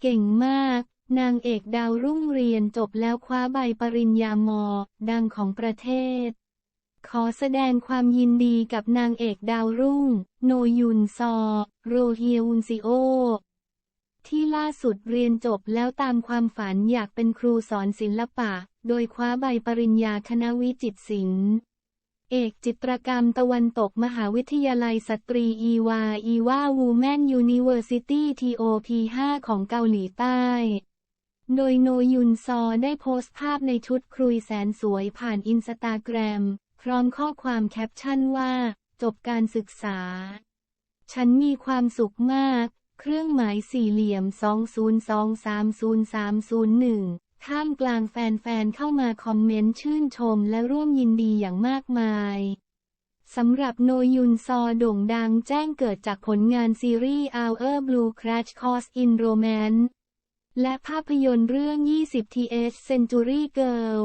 เก่งมาก นางเอกดาวรุ่งเรียนจบแล้วคว้าใบปริญญามอ ดังของประเทศ ขอแสดงความยินดีกับนางเอกดาวรุ่ง โนยุนซอ โรเฮียอุนซิโอ ที่ล่าสุดเรียนจบแล้วตามความฝันอยากเป็นครูสอนศิลปะ โดยคว้าใบปริญญาคณะวิจิตรศิลป์ เอกจิตรกรรมตะวันตกมหาวิทยาลัยสตรีอีวาอีวาวูแมนยูนิเวอร์ซิตี้ทีโอพี5ของเกาหลีใต้ โดยโนยุนซอได้โพสต์ภาพในชุดครุยแสนสวยผ่านอินสตาแกรม พร้อมข้อความแคปชั่นว่า จบการศึกษา ฉันมีความสุขมาก เครื่องหมายสี่เหลี่ยม 20230301 ท่ามกลางแฟนๆเข้ามาคอมเมนต์ชื่นชมและร่วมยินดีอย่างมากมายสำหรับโนยุนซอโด่งดังแจ้งเกิดจากผลงานซีรีส์ Our Blue Crash Course in Romance และภาพยนตร์เรื่อง 20th Century Girl